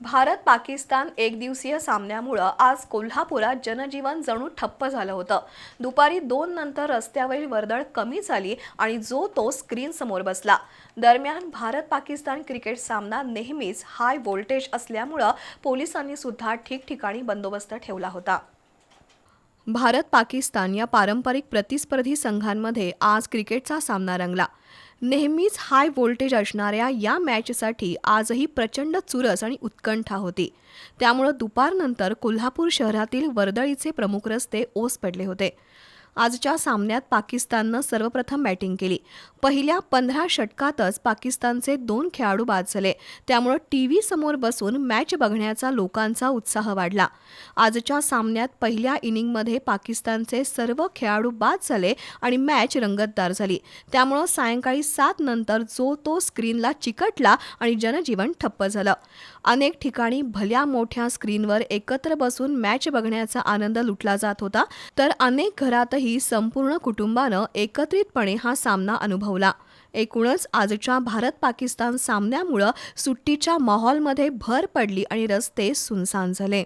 भारत पाकिस्तान एकदिवसीय सामन्यामुळं आज कोल्हापुरात जनजीवन जणू ठप्प झालं होतं. दुपारी दोन नंतर रस्त्यावरील वर्दळ कमी झाली आणि जो तो स्क्रीन समोर बसला. दरम्यान भारत पाकिस्तान क्रिकेट सामना नेहमीच हाय व्होल्टेज असल्यामुळं पोलिसांनी सुद्धा ठिकठिकाणी बंदोबस्त ठेवला होता. भारत पाकिस्तान या पारंपरिक प्रतिस्पर्धी संघांमध्ये आज क्रिकेटचा सामना रंगला. नेहमीच हाय व्होल्टेज असणाऱ्या या मॅचसाठी आजही प्रचंड चुरस आणि उत्कंठा होती. त्यामुळं दुपारनंतर कोल्हापूर शहरातील वर्दळीचे प्रमुख रस्ते ओस पडले होते. आजच्या सामन्यात पाकिस्ताननं सर्वप्रथम बॅटिंग केली. पहिल्या पंधरा षटकातच पाकिस्तानचे दोन खेळाडू बाद झाले. त्यामुळं टी व्ही समोर बसून मॅच बघण्याचा लोकांचा उत्साह वाढला. आजच्या सामन्यात पहिल्या इनिंगमध्ये पाकिस्तानचे सर्व खेळाडू बाद झाले आणि मॅच रंगतदार झाली. त्यामुळं सायंकाळी सात नंतर जो तो स्क्रीनला चिकटला आणि जनजीवन ठप्प झालं. अनेक ठिकाणी भल्या मोठ्या स्क्रीनवर एकत्र बसून मॅच बघण्याचा आनंद लुटला जात होता. तर अनेक घरात घरातही संपूर्ण कुटुंबानं एकत्रितपणे हा सामना अनुभवला. एकूणच आजच्या भारत पाकिस्तान सामन्यामुळं सुट्टीच्या माहोलमध्ये भर पडली आणि रस्ते सुनसान झाले.